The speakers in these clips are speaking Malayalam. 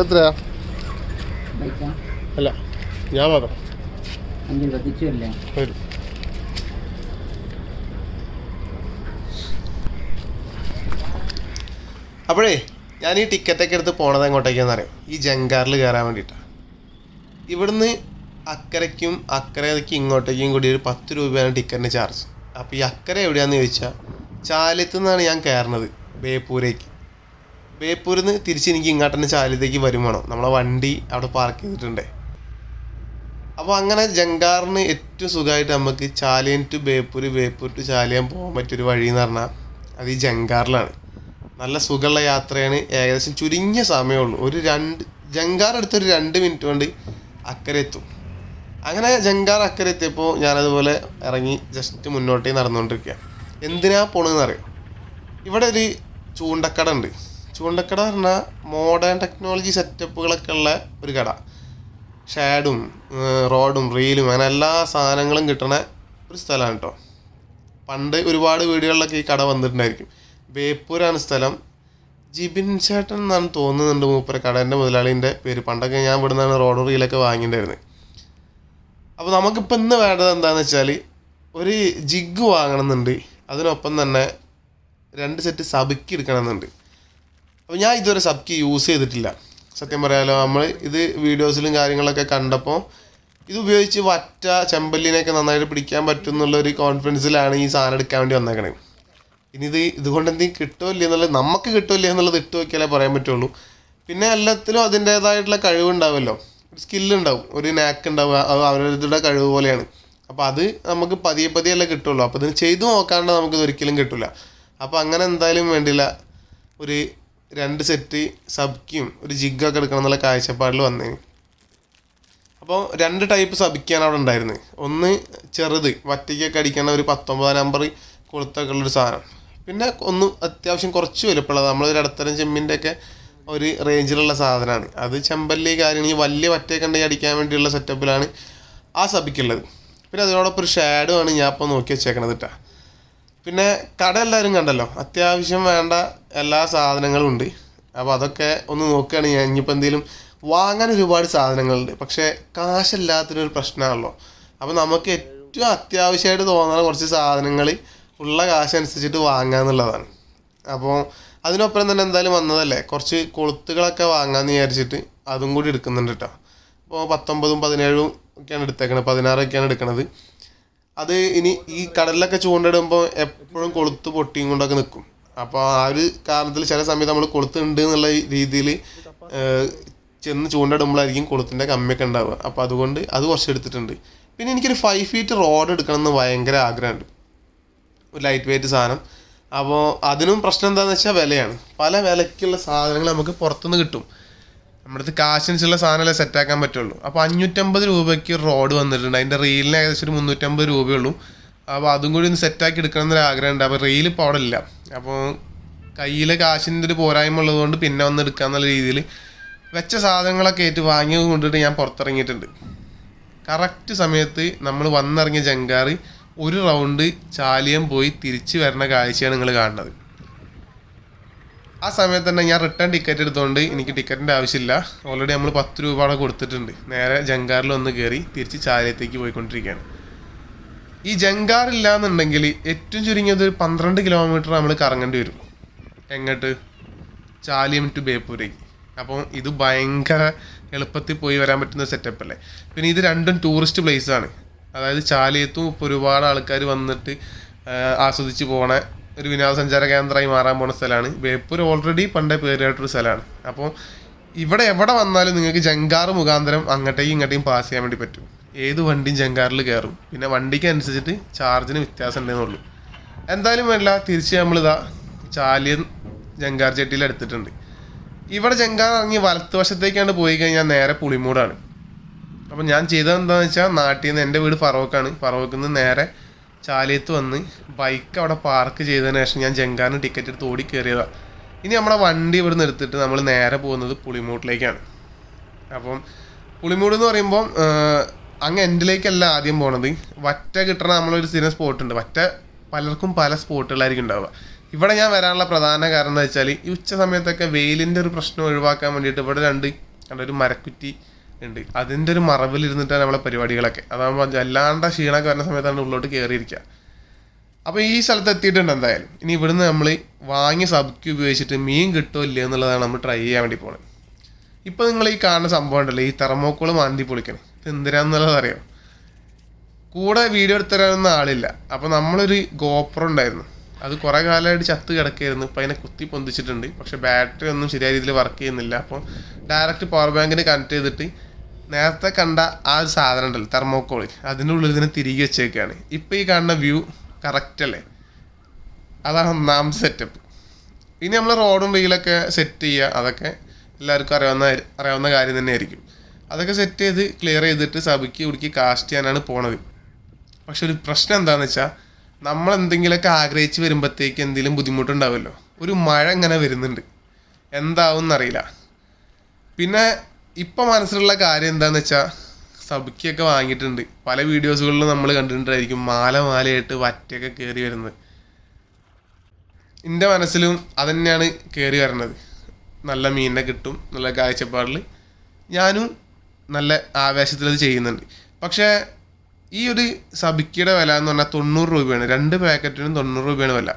എത്രയാ? അല്ല ഞാൻ മാത്രം. വരും. അപ്പോഴേ ഞാൻ ഈ ടിക്കറ്റൊക്കെ എടുത്ത് പോണത് എങ്ങോട്ടേക്കാന്ന് അറിയാം? ഈ ജങ്കാറിൽ കയറാൻ വേണ്ടിയിട്ടാണ് ഇവിടുന്ന് അക്കരയ്ക്കും അക്കരയ്ക്ക് ഇങ്ങോട്ടേക്കും കൂടി ഒരു പത്ത് രൂപയാണ് ടിക്കറ്റിന് ചാർജ് അപ്പോൾ ഈ അക്കര എവിടെയാന്ന് ചോദിച്ചാൽ ചാലത്ത് നിന്നാണ് ഞാൻ കയറുന്നത് ബേപ്പൂരേക്ക്. ബേപ്പൂരിൽ നിന്ന് തിരിച്ച് എനിക്ക് ഇങ്ങോട്ട് തന്നെ ചാലിലേക്ക് വരുമാണോ നമ്മളെ വണ്ടി അവിടെ പാർക്ക് ചെയ്തിട്ടുണ്ട്. അപ്പോൾ അങ്ങനെ ജങ്കാറിന് ഏറ്റവും സുഖമായിട്ട് നമുക്ക് ചാലിയൻ ടു ബേപ്പൂർ ബേപ്പൂർ ടു ചാലിയാൻ പോകാൻ പറ്റിയൊരു വഴി എന്ന് പറഞ്ഞാൽ അത് ഈ ജങ്കാറിലാണ്. നല്ല സുഖമുള്ള യാത്രയാണ്. ഏകദേശം ചുരുങ്ങിയ സമയമേ ഉള്ളൂ. ഒരു രണ്ട് ജങ്കാർ എടുത്തൊരു രണ്ട് മിനിറ്റ് കൊണ്ട് അക്കരെ എത്തും. അങ്ങനെ ജങ്കാർ അക്കരെ എത്തിയപ്പോൾ ഞാനതുപോലെ ഇറങ്ങി ജസ്റ്റ് മുന്നോട്ടേ നടന്നുകൊണ്ടിരിക്കുക എന്തിനാ പോണെന്ന് അറിയാം? ഇവിടെ ഒരു ചൂണ്ടക്കട ഉണ്ട്. ചൂണ്ടക്കട പറഞ്ഞാൽ മോഡേൺ ടെക്നോളജി സെറ്റപ്പുകളൊക്കെ ഉള്ള ഒരു കട. ഷാഡും റോഡും റീലും അങ്ങനെ എല്ലാ സാധനങ്ങളും കിട്ടണ ഒരു സ്ഥലമാണ് കേട്ടോ പണ്ട് ഒരുപാട് വീടുകളിലൊക്കെ ഈ കട വന്നിട്ടുണ്ടായിരിക്കും. ബേപ്പൂരാണ് സ്ഥലം. ജിബിൻ ചേട്ടൻ എന്നാണ് തോന്നുന്നുണ്ട് മൂപ്പര കടേന്റെ മുതലാളിന്റെ പേര്. പണ്ടൊക്കെ ഞാൻ ഇവിടെ നിന്നാണ് റോഡ് റീലൊക്കെ വാങ്ങിയിട്ടുണ്ടായിരുന്നത് അപ്പോൾ നമുക്കിപ്പോൾ ഇന്ന് വേണ്ടത് എന്താണെന്ന് വെച്ചാൽ ഒരു ജിഗ് വാങ്ങണമെന്നുണ്ട് അതിനൊപ്പം തന്നെ രണ്ട് സെറ്റ് സബിക്ക് എടുക്കണമെന്നുണ്ട് അപ്പോൾ ഞാൻ ഇതുവരെ സബ്ക്ക് യൂസ് ചെയ്തിട്ടില്ല. സത്യം പറയാലോ നമ്മൾ ഇത് വീഡിയോസിലും കാര്യങ്ങളൊക്കെ കണ്ടപ്പോൾ ഇത് ഉപയോഗിച്ച് വറ്റ ചെമ്പല്ലിനെയൊക്കെ നന്നായിട്ട് പിടിക്കാൻ പറ്റും എന്നുള്ള ഒരു കോൺഫിഡൻസിലാണ് ഈ സാധനം എടുക്കാൻ വേണ്ടി വന്നേക്കണേ. ഇനി ഇത് ഇതുകൊണ്ട് എന്തെങ്കിലും കിട്ടുമില്ല എന്നുള്ളത് നമുക്ക് കിട്ടില്ല എന്നുള്ളത് ഇട്ട് നോക്കിയാലേ പറയാൻ പറ്റുള്ളൂ. പിന്നെ എല്ലാത്തിലും അതിന്റേതായിട്ടുള്ള കഴിവുണ്ടാവുമല്ലോ ഒരു സ്കില്ലുണ്ടാവും ഒരു നാക്ക് ഉണ്ടാവുക അത് അവരവരുടെ കഴിവ് പോലെയാണ്. അപ്പോൾ അത് നമുക്ക് പതിയെ പതിയെ പതിയല്ലേ കിട്ടുള്ളൂ. അപ്പോൾ ഇതിന് ചെയ്തു നോക്കാണ്ട് നമുക്കിത് ഒരിക്കലും കിട്ടില്ല അപ്പോൾ അങ്ങനെ എന്തായാലും വേണ്ടില്ല. ഒരു രണ്ട് സെറ്റ് സബ്ക്കിയും ഒരു ജിഗൊക്കെ എടുക്കണം എന്നുള്ള കാഴ്ചപ്പാടിൽ വന്നേന് അപ്പോൾ രണ്ട് ടൈപ്പ് സബിക്കാണ് അവിടെ ഉണ്ടായിരുന്നത് ഒന്ന് ചെറുത് വറ്റയ്ക്കൊക്കെ അടിക്കണ ഒരു പത്തൊമ്പതാം നമ്പർ കൊളുത്തൊക്കെ ഉള്ളൊരു സാധനം. പിന്നെ ഒന്ന് അത്യാവശ്യം കുറച്ച് വലുപ്പമുള്ളത്. നമ്മളൊരു ഇടത്തരം ചെമ്മിന്റെ ഒക്കെ ഒരു റേഞ്ചിലുള്ള സാധനമാണ്. അത് ചെമ്പല്ലി കാര്യങ്ങൾ വലിയ വറ്റയൊക്കെ ഉണ്ടെങ്കിൽ അടിക്കാൻ വേണ്ടിയുള്ള സെറ്റപ്പിലാണ് ആ സബിക്കുള്ളത് പിന്നെ അതിനോടൊപ്പം ഒരു ഷാഡോ ആണ് ഞാൻ ഇപ്പോൾ നോക്കി വെച്ചേക്കണത് കേട്ടോ പിന്നെ കട എല്ലാവരും കണ്ടല്ലോ. അത്യാവശ്യം വേണ്ട എല്ലാ സാധനങ്ങളും ഉണ്ട്. അപ്പോൾ അതൊക്കെ ഒന്ന് നോക്കുകയാണ് ഞാൻ ഇനിയിപ്പോൾ എന്തെങ്കിലും വാങ്ങാൻ ഒരുപാട് സാധനങ്ങളുണ്ട്. പക്ഷേ കാശില്ലാത്തൊരു പ്രശ്നമാണല്ലോ. അപ്പോൾ നമുക്ക് ഏറ്റവും അത്യാവശ്യമായിട്ട് തോന്നുന്ന കുറച്ച് സാധനങ്ങൾ ഉള്ള കാശ് അനുസരിച്ചിട്ട് വാങ്ങാന്നുള്ളതാണ് അപ്പോൾ അതിനൊപ്പം തന്നെ എന്തായാലും വന്നതല്ലേ കുറച്ച് കൊളുത്തുകളൊക്കെ വാങ്ങാമെന്ന് വിചാരിച്ചിട്ട് അതും കൂടി എടുക്കുന്നുണ്ട് കേട്ടോ. അപ്പോൾ പത്തൊമ്പതും പതിനേഴും ഒക്കെയാണ് എടുത്തേക്കണത് പതിനാറൊക്കെയാണ് എടുക്കണത്. അത് ഇനി ഈ കടലിലൊക്കെ ചൂണ്ടിടുമ്പോൾ എപ്പോഴും കൊളുത്ത് പൊട്ടിയും കൊണ്ടൊക്കെ നിൽക്കും. അപ്പോൾ ആ ഒരു കാരണത്തിൽ ചില സമയത്ത് നമ്മൾ കൊളുത്തുണ്ട് എന്നുള്ള രീതിയിൽ ചെന്ന് ചൂണ്ടിടുമ്പോഴായിരിക്കും കൊളുത്തിന്റെ കമ്മിയൊക്കെ ഉണ്ടാവുക. അപ്പോൾ അതുകൊണ്ട് അത് കുറച്ച് എടുത്തിട്ടുണ്ട്. പിന്നെ എനിക്കൊരു ഫൈവ് ഫീറ്റ് റോഡ് എടുക്കണം എന്ന് ഭയങ്കര ആഗ്രഹമുണ്ട്. ഒരു ലൈറ്റ് വെയിറ്റ് സാധനം. അപ്പോൾ അതിനും പ്രശ്നം എന്താണെന്ന് വെച്ചാൽ വിലയാണ്. പല വിലയ്ക്കുള്ള സാധനങ്ങൾ നമുക്ക് പുറത്തുനിന്ന് കിട്ടും. നമ്മുടെ അടുത്ത് കാശിനുള്ള സാധനമല്ലേ സെറ്റാക്കാൻ പറ്റുള്ളൂ. അപ്പോൾ അഞ്ഞൂറ്റമ്പത് രൂപയ്ക്ക് റോഡ് വന്നിട്ടുണ്ട്. അതിന്റെ റീലിന് ഏകദേശം ഒരു മുന്നൂറ്റമ്പത് രൂപയുള്ളൂ അപ്പോൾ അതും കൂടി ഒന്ന് സെറ്റാക്കി എടുക്കണം എന്നൊരു ആഗ്രഹമുണ്ട്. അപ്പോൾ റെയിൽ ഇപ്പോൾ അവിടെ ഇല്ല. അപ്പോൾ കയ്യിലെ കാശിന്റെ ഒരു പോരായ്മ ഉള്ളതുകൊണ്ട് പിന്നെ വന്ന് എടുക്കാന്നുള്ള രീതിയിൽ വെച്ച സാധനങ്ങളൊക്കെ ഏറ്റ് വാങ്ങി കൊണ്ടിട്ട് ഞാൻ പുറത്തിറങ്ങിയിട്ടുണ്ട്. കറക്റ്റ് സമയത്ത് നമ്മൾ വന്നിറങ്ങിയ ജങ്കാർ ഒരു റൗണ്ട് ചാലിയം പോയി തിരിച്ചു വരുന്ന കാഴ്ചയാണ് നിങ്ങൾ കാണുന്നത്. ആ സമയത്ത് തന്നെ ഞാൻ റിട്ടേൺ ടിക്കറ്റ് എടുത്തുകൊണ്ട് എനിക്ക് ടിക്കറ്റിന്റെ ആവശ്യമില്ല. ഓൾറെഡി നമ്മൾ പത്ത് രൂപ കൊടുത്തിട്ടുണ്ട്. നേരെ ജങ്കാറിൽ ഒന്ന് കയറി തിരിച്ച് ചാലിയത്തേക്ക് പോയിക്കൊണ്ടിരിക്കുകയാണ്. ഈ ജങ്കാർ ഇല്ലാന്നുണ്ടെങ്കിൽ ഏറ്റവും ചുരുങ്ങിയത് ഒരു പന്ത്രണ്ട് കിലോമീറ്റർ നമ്മൾ കറങ്ങേണ്ടി വരും. എങ്ങോട്ട്? ചാലിയം ടു ബേപ്പൂരേക്ക് അപ്പം ഇത് ഭയങ്കര എളുപ്പത്തിൽ പോയി വരാൻ പറ്റുന്ന സെറ്റപ്പ് അല്ലേ? പിന്നെ ഇത് രണ്ടും ടൂറിസ്റ്റ് പ്ലേസ് ആണ്. അതായത് ചാലിയത്തും ഇപ്പോൾ ഒരുപാട് ആൾക്കാർ വന്നിട്ട് ആസ്വദിച്ച് പോണ ഒരു വിനോദസഞ്ചാര കേന്ദ്രമായി മാറാൻ പോണ സ്ഥലമാണ് ബേപ്പൂർ ഓൾറെഡി പണ്ടേ പേരായിട്ടൊരു സ്ഥലമാണ് അപ്പോൾ ഇവിടെ എവിടെ വന്നാലും നിങ്ങൾക്ക് ജങ്കാർ മുഖാന്തരം അങ്ങോട്ടേക്കും ഇങ്ങോട്ടേക്കും പാസ് ചെയ്യാൻ വേണ്ടി പറ്റും. ഏത് വണ്ടിയും ജങ്കാറിൽ കയറും പിന്നെ വണ്ടിക്ക് അനുസരിച്ചിട്ട് ചാർജിന് വ്യത്യാസം ഉണ്ടെന്നുള്ളൂ എന്തായാലും വേണ്ട തിരിച്ച് നമ്മളിതാ ചാലിയൻ ജങ്കാർ ചെട്ടിയിൽ എടുത്തിട്ടുണ്ട്. ഇവിടെ ജങ്കാർ ഇറങ്ങി വലത്തുവശത്തേക്കാണ് പോയി കഴിഞ്ഞാൽ നേരെ പുളിമൂടാണ്. അപ്പം ഞാൻ ചെയ്തത് എന്താണെന്ന് വെച്ചാൽ നാട്ടിൽ നിന്ന് എന്റെ വീട് ഫറോക്കാണ്. ഫറോക്കിൽ നിന്ന് നേരെ ചാലിയത്ത് വന്ന് ബൈക്ക് അവിടെ പാർക്ക് ചെയ്തതിന് ശേഷം ഞാൻ ജങ്കാറിന് ടിക്കറ്റ് എടുത്ത് ഓടി കയറിയതാണ് ഇനി നമ്മുടെ വണ്ടി ഇവിടെ നിർത്തിട്ട് നമ്മൾ നേരെ പോകുന്നത് പുളിമൂട്ടിലേക്കാണ്. അപ്പം പുളിമൂട് എന്ന് പറയുമ്പോൾ അങ്ങ് എൻഡിലേക്കല്ല ആദ്യം പോണത്. വറ്റ കിട്ടണ നമ്മളൊരു സ്ഥിരം സ്പോട്ട് ഉണ്ട്. വറ്റ പലർക്കും പല സ്പോട്ടുകളായിരിക്കും ഉണ്ടാവുക. ഇവിടെ ഞാൻ വരാനുള്ള പ്രധാന കാരണം എന്താ വെച്ചാൽ ഈ ഉച്ച സമയത്തൊക്കെ വെയിലിന്റെ ഒരു പ്രശ്നം ഒഴിവാക്കാൻ വേണ്ടിയിട്ട് ഇവിടെ രണ്ട് ഒരു മരക്കുറ്റി ഉണ്ട്. അതിന്റെ ഒരു മറവിലിരുന്നിട്ടാണ് നമ്മളെ പരിപാടികളൊക്കെ. അതാകുമ്പോൾ അല്ലാണ്ട് ക്ഷീണമൊക്കെ വരുന്ന സമയത്താണ് ഉള്ളോട്ട് കയറിയിരിക്കുക അപ്പോൾ ഈ സ്ഥലത്ത് എത്തിയിട്ടുണ്ട് എന്തായാലും. ഇനി ഇവിടുന്ന് നമ്മൾ വാങ്ങി സബ്ക്ക് ഉപയോഗിച്ചിട്ട് മീൻ കിട്ടുമോ ഇല്ലയോ എന്നുള്ളതാണ് നമ്മൾ ട്രൈ ചെയ്യാൻ വേണ്ടി പോകുന്നത് ഇപ്പോൾ നിങ്ങൾ ഈ കാണുന്ന സംഭവം ഉണ്ടല്ലോ ഈ തെർമോക്കോൾ മാന്തി പൊളിക്കണം. എന്തിനാന്നുള്ളത് അറിയാം കൂടെ വീഡിയോ എടുത്തരാനൊന്നും ആളില്ല. അപ്പോൾ നമ്മളൊരു ഗോപ്രോ ഉണ്ടായിരുന്നു. അത് കുറേ കാലമായിട്ട് ചത്ത് കിടക്കുകയായിരുന്നു ഇപ്പോൾ അതിനെ കുത്തി പൊന്തിച്ചിട്ടുണ്ട്. പക്ഷേ ബാറ്ററി ഒന്നും ശരിയായ രീതിയിൽ വർക്ക് ചെയ്യുന്നില്ല. അപ്പോൾ ഡയറക്റ്റ് പവർ ബാങ്കിന് കണക്ട് ചെയ്തിട്ട് നേരത്തെ കണ്ട ആ ഒരു സാധനം ഉണ്ടല്ലോ തെർമോക്കോൾ അതിന്റെ ഉള്ളിൽ ഇതിനെ തിരികെ വെച്ചേക്കാണ്. ഇപ്പോൾ ഈ കാണുന്ന വ്യൂ കറക്റ്റ് അല്ലേ? അതാണ് ഒന്നാം സെറ്റപ്പ് ഇനി നമ്മൾ റോഡും റീലൊക്കെ സെറ്റ് ചെയ്യുക. അതൊക്കെ എല്ലാവർക്കും അറിയാവുന്ന അറിയാവുന്ന കാര്യം തന്നെയായിരിക്കും. അതൊക്കെ സെറ്റ് ചെയ്ത് ക്ലിയർ ചെയ്തിട്ട് സഭയ്ക്ക് ഉടുക്കി കാസ്റ്റ് ചെയ്യാനാണ് പോണത്. പക്ഷെ ഒരു പ്രശ്നം എന്താണെന്ന് വെച്ചാൽ നമ്മൾ എന്തെങ്കിലുമൊക്കെ ആഗ്രഹിച്ച് വരുമ്പോഴത്തേക്ക് എന്തെങ്കിലും ബുദ്ധിമുട്ടുണ്ടാവുമല്ലോ ഒരു മഴ ഇങ്ങനെ വരുന്നുണ്ട്. എന്താവും എന്നറിയില്ല പിന്നെ ഇപ്പം മനസ്സിലുള്ള കാര്യം എന്താണെന്ന് വെച്ചാൽ സബിക്കൊക്കെ വാങ്ങിയിട്ടുണ്ട്. പല വീഡിയോസുകളിലും നമ്മൾ കണ്ടിട്ടുണ്ടായിരിക്കും മാല മാലയായിട്ട് വറ്റയൊക്കെ കയറി വരുന്നത്. എന്റെ മനസ്സിലും അതന്നെയാണ് കയറി വരുന്നത് നല്ല മീനിനെ കിട്ടും നല്ല കാഴ്ചപ്പാടിൽ ഞാനും നല്ല ആവേശത്തിൽ അത് ചെയ്യുന്നുണ്ട്. പക്ഷേ ഈ ഒരു സബിക്കിയുടെ വില എന്ന് പറഞ്ഞാൽ തൊണ്ണൂറ് രൂപയാണ്. രണ്ട് പാക്കറ്റിനും തൊണ്ണൂറ് രൂപയാണ് വില.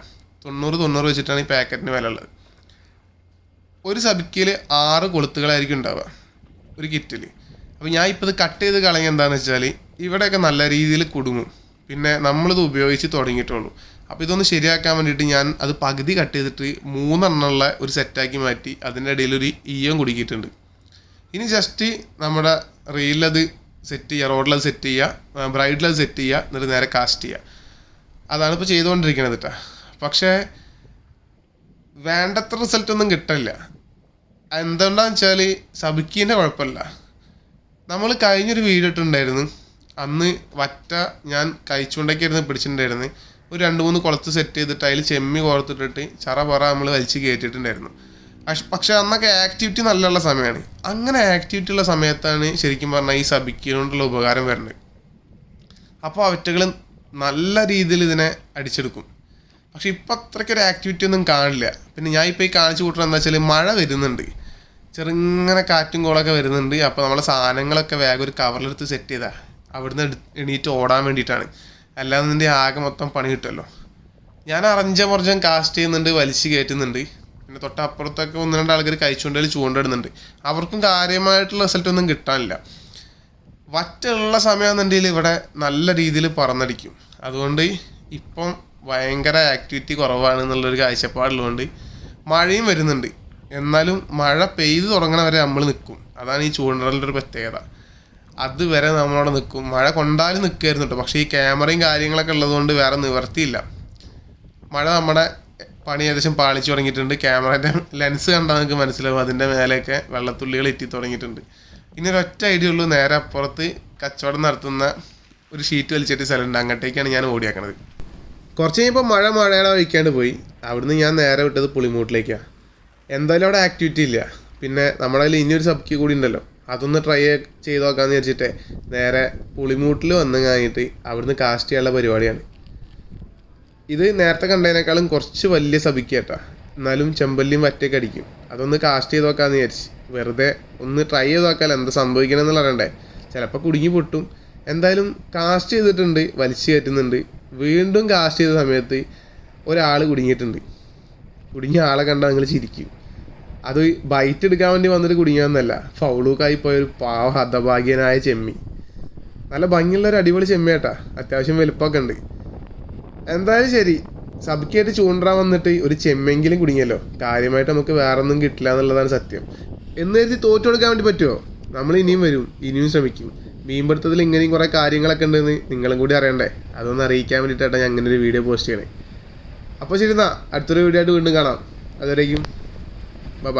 തൊണ്ണൂറ് തൊണ്ണൂറ് വെച്ചിട്ടാണ് ഈ പാക്കറ്റിന് വില ഉള്ളത്. ഒരു സബിക്കിയിൽ ആറ് കൊളുത്തുകളായിരിക്കും ഉണ്ടാവുക ഒരു കിറ്റിൽ അപ്പോൾ ഞാൻ ഇപ്പോൾ ഇത് കട്ട് ചെയ്ത് കളഞ്ഞ എന്താണെന്ന് വെച്ചാൽ ഇവിടെയൊക്കെ നല്ല രീതിയിൽ കുടുങ്ങും. പിന്നെ നമ്മളിത് ഉപയോഗിച്ച് തുടങ്ങിയിട്ടുള്ളൂ. അപ്പോൾ ഇതൊന്ന് ശരിയാക്കാൻ വേണ്ടിയിട്ട് ഞാൻ അത് പകുതി കട്ട് ചെയ്തിട്ട് മൂന്നെണ്ണമുള്ള ഒരു സെറ്റാക്കി മാറ്റി അതിന്റെ ഇടയിൽ ഒരു ഈയം കുടുക്കിയിട്ടുണ്ട്. ഇനി ജസ്റ്റ് നമ്മുടെ റീലത് സെറ്റ് ചെയ്യുക റോഡിലത് സെറ്റ് ചെയ്യുക ബ്രൈഡിലത് സെറ്റ് ചെയ്യുക എന്നിട്ട് നേരെ കാസ്റ്റ് ചെയ്യുക. അതാണ് ഇപ്പോൾ ചെയ്തുകൊണ്ടിരിക്കുന്നത് കേട്ടോ പക്ഷേ വേണ്ടത്ര റിസൾട്ട് ഒന്നും കിട്ടില്ല എന്തുകൊണ്ടാന്ന് വെച്ചാൽ സബിക്കീന്റെ കുഴപ്പമില്ല. നമ്മൾ കഴിഞ്ഞൊരു വീഡിയോ ഇട്ടിട്ടുണ്ടായിരുന്നു. അന്ന് വറ്റ ഞാൻ കഴിച്ചുകൊണ്ടൊക്കെയായിരുന്നു പിടിച്ചിട്ടുണ്ടായിരുന്നത്. പിടിച്ചിട്ടുണ്ടായിരുന്നു ഒരു രണ്ട് മൂന്ന് കുളത്ത് സെറ്റ് ചെയ്തിട്ട് അതിൽ ചെമ്മി കോർത്തിട്ടിട്ട് ചറ പറ നമ്മൾ വലിച്ച് കയറ്റിയിട്ടുണ്ടായിരുന്നു പക്ഷ- അന്നൊക്കെ ആക്ടിവിറ്റി നല്ലുള്ള സമയമാണ് അങ്ങനെ ആക്ടിവിറ്റി ഉള്ള സമയത്താണ് ശരിക്കും പറഞ്ഞാൽ ഈ സബിക്കിനോണ്ടുള്ള ഉപകാരം വരുന്നത് അപ്പോൾ അവറ്റകൾ നല്ല രീതിയിൽ ഇതിനെ അടിച്ചെടുക്കും. പക്ഷെ ഇപ്പം അത്രയ്ക്കൊരു ആക്ടിവിറ്റി ഒന്നും കാണില്ല. പിന്നെ ഞാൻ ഇപ്പോൾ ഈ കാണിച്ചു കൂട്ടണം എന്താ വെച്ചാൽ മഴ വരുന്നുണ്ട്. ചെറുങ്ങനെ കാറ്റും കോളൊക്കെ വരുന്നുണ്ട്. അപ്പോൾ നമ്മളെ സാധനങ്ങളൊക്കെ വേഗം ഒരു കവറിലെടുത്ത് സെറ്റ് ചെയ്താൽ അവിടുന്ന് എണീറ്റ് ഓടാൻ വേണ്ടിയിട്ടാണ്. അല്ലാതെ നിന്റെ ആകെ മൊത്തം പണി കിട്ടുമല്ലോ ഞാൻ അറിഞ്ഞ മുറഞ്ഞം കാസ്റ്റ് ചെയ്യുന്നുണ്ട് വലിച്ചു കയറ്റുന്നുണ്ട് പിന്നെ തൊട്ടപ്പുറത്തൊക്കെ ഒന്ന് രണ്ട് ആൾക്കാർ കഴിച്ചുകൊണ്ടേൽ ചൂണ്ടിടുന്നുണ്ട് അവർക്കും കാര്യമായിട്ടുള്ള റിസൾട്ട് ഒന്നും കിട്ടാനില്ല. വറ്റുള്ള സമയമെന്നുണ്ടെങ്കിൽ ഇവിടെ നല്ല രീതിയിൽ പറന്നടിക്കും. അതുകൊണ്ട് ഇപ്പം ഭയങ്കര ആക്ടിവിറ്റി കുറവാണ് എന്നുള്ളൊരു കാഴ്ചപ്പാടുള്ളതുകൊണ്ട് മഴയും വരുന്നുണ്ട്. എന്നാലും മഴ പെയ്ത് തുടങ്ങണ വരെ നമ്മൾ നിൽക്കും അതാണ് ഈ ചൂണ്ടലിന്റെ ഒരു പ്രത്യേകത. അതുവരെ നമ്മളവിടെ നിൽക്കും മഴ കൊണ്ടാലും നിൽക്കുമായിരുന്നു കേട്ടോ. പക്ഷേ ഈ ക്യാമറയും കാര്യങ്ങളൊക്കെ ഉള്ളതുകൊണ്ട് വേറെ നിവർത്തിയില്ല. മഴ നമ്മുടെ പണി ഏകദേശം പാളിച്ചു തുടങ്ങിയിട്ടുണ്ട്. ക്യാമറേന്റെ ലെൻസ് കണ്ടാൽ നിങ്ങൾക്ക് മനസ്സിലാവും. അതിന്റെ മേലെയൊക്കെ വെള്ളത്തുള്ളികൾ എത്തി തുടങ്ങിയിട്ടുണ്ട്. ഇനി ഒരൊറ്റ ഐഡിയ ഉള്ളൂ. നേരെ അപ്പുറത്ത് കച്ചവടം നടത്തുന്ന ഒരു ഷീറ്റ് വലിച്ചിട്ട് സ്ഥലമുണ്ട് അങ്ങോട്ടേക്കാണ് ഞാൻ ഓടിയാക്കണത്. കുറച്ച് കഴിഞ്ഞപ്പോൾ മഴ മഴയുടെ വഴിക്കാണ്ട് പോയി. അവിടുന്ന് ഞാൻ നേരെ വിട്ടത് പുളിമൂട്ടിലേക്കാണ് എന്തായാലും അവിടെ ആക്ടിവിറ്റി ഇല്ല. പിന്നെ നമ്മുടെ കയ്യിൽ ഇനിയൊരു സബ്ക്കി കൂടി ഉണ്ടല്ലോ. അതൊന്ന് ട്രൈ ചെയ്ത് നോക്കാമെന്ന് വിചാരിച്ചിട്ട് നേരെ പുളിമൂട്ടിൽ വന്ന് കഴിഞ്ഞിട്ട് അവിടുന്ന് കാസ്റ്റ് ചെയ്യാനുള്ള പരിപാടിയാണ്. ഇത് നേരത്തെ കണ്ടതിനേക്കാളും കുറച്ച് വലിയ സബിക്കേട്ടാ എന്നാലും ചെമ്പല്ലിയും വറ്റയൊക്കെ അടിക്കും. അതൊന്ന് കാസ്റ്റ് ചെയ്ത് നോക്കാമെന്ന് വിചാരിച്ച്. വെറുതെ ഒന്ന് ട്രൈ ചെയ്ത് നോക്കാമല്ലോ എന്താ സംഭവിക്കണം എന്നുള്ള അറിയണ്ടേ. ചിലപ്പോൾ കുടുങ്ങി പൊട്ടും. എന്തായാലും കാസ്റ്റ് ചെയ്തിട്ടുണ്ട് വലിച്ചു കയറ്റുന്നുണ്ട്. വീണ്ടും കാസ്റ്റ് ചെയ്ത സമയത്ത് ഒരാൾ കുടുങ്ങിയിട്ടുണ്ട്. കുടുങ്ങിയ ആളെ കണ്ടാൽ നിങ്ങൾ ചിരിക്കും. അത് ബൈറ്റ് എടുക്കാൻ വേണ്ടി വന്നിട്ട് കുടുങ്ങിയെന്നല്ല ഫൗളൂക്കായി പോയ ഒരു പാവ ഹതഭാഗ്യനായ ചെമ്മി. നല്ല ഭംഗിയുള്ള ഒരു അടിപൊളി ചെമ്മിയാട്ടാ അത്യാവശ്യം വലുപ്പമൊക്കെ ഉണ്ട്. എന്തായാലും ശരി. സബിക്കായിട്ട് ചൂണ്ടാൻ വന്നിട്ട് ഒരു ചെമ്മെങ്കിലും കുടുങ്ങിയല്ലോ. കാര്യമായിട്ട് നമുക്ക് വേറെ ഒന്നും കിട്ടില്ല എന്നുള്ളതാണ് സത്യം. എന്ന് കരുതി തോറ്റു കൊടുക്കാൻ വേണ്ടി പറ്റുമോ നമ്മൾ ഇനിയും വരും. ഇനിയും ശ്രമിക്കും. മീൻപിടുത്തത്തിൽ ഇങ്ങനെയും കുറേ കാര്യങ്ങളൊക്കെ ഉണ്ടെന്ന് നിങ്ങളും കൂടി അറിയണ്ടേ? അതൊന്ന് അറിയിക്കാൻ വേണ്ടിയിട്ടാണ് ഞാൻ അങ്ങനെ ഒരു വീഡിയോ പോസ്റ്റ് ചെയ്യണേ. അപ്പോൾ ശരി എന്നാ. അടുത്തൊരു വീഡിയോ ആയിട്ട് വീണ്ടും കാണാം. അതുവരേക്കും. ബൈ.